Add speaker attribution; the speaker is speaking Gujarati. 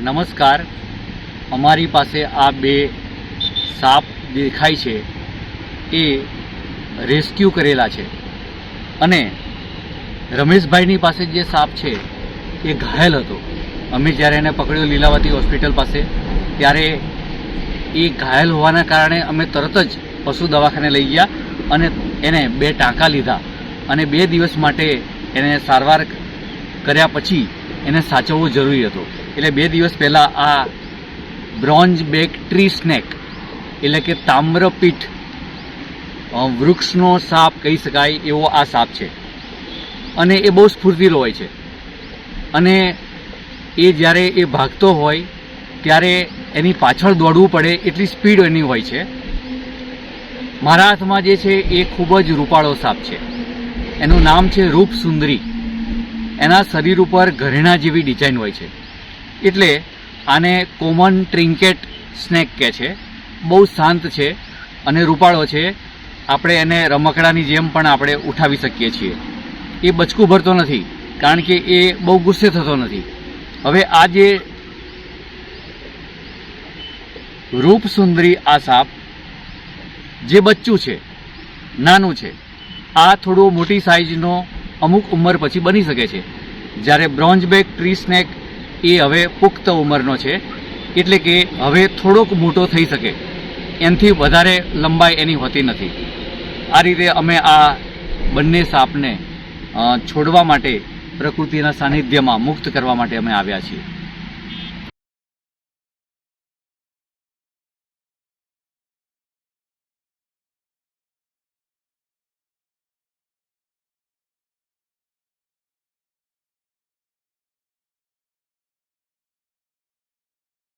Speaker 1: નમસ્કાર. અમારી પાસે આ બે સાપ દેખાય છે એ રેસ્ક્યુ કરેલા છે. અને રમેશભાઈની પાસે જે સાપ છે એ ઘાયલ હતો. અમે જ્યારે એને પકડ્યો લીલાવતી હોસ્પિટલ પાસે, ત્યારે એ ઘાયલ હોવાના કારણે અમે તરત જ પશુ દવાખાને લઈ ગયા અને એને બે ટાંકા લીધા અને બે દિવસ માટે એને સારવાર કર્યા પછી એને સાચવવો જરૂરી હતો. એટલે બે દિવસ પહેલાં આ બ્રોન્ઝ બેક ટ્રી સ્નેક, એટલે કે તામ્રપીઠ વૃક્ષનો સાપ કહી શકાય એવો આ સાપ છે. અને એ બહુ સ્ફૂર્તિલો હોય છે. અને એ જ્યારે એ ભાગતો હોય, ત્યારે એની પાછળ દોડવું પડે એટલી સ્પીડ એની હોય છે. મારા હાથમાં જે છે એ ખૂબ જ રૂપાળો સાપ છે. એનું નામ છે રૂપ સુંદરી એના શરીર ઉપર ઘરેણા જેવી ડિઝાઇન હોય છે. એટલે આને કોમન ટ્રિન્કેટ સ્નેક કહે છે. બહુ શાંત છે અને રૂપાળો છે. આપણે એને રમકડાની જેમ પણ આપણે ઉઠાવી શકીએ છીએ. એ બચકું ભરતો નથી, કારણ કે એ બહુ ગુસ્સે થતો નથી. હવે આ જે રૂપ સુંદરી આ સાપ જે બચ્ચું છે, નાનું છે, આ થોડું મોટી સાઇઝનો અમુક ઉંમર પછી બની શકે છે. જ્યારે બ્રોન્ઝ બેક ટ્રી સ્નેક એ હવે પુખ્ત ઉંમરનો છે. એટલે કે હવે થોડોક મોટો થઈ શકે. એનાથી વધારે લંબાઈ એની હોતી નથી. આ રીતે અમે આ બંને સાપને છોડવા માટે પ્રકૃતિના સાનિધ્યમાં મુક્ત કરવા માટે અમે આવ્યા છીએ.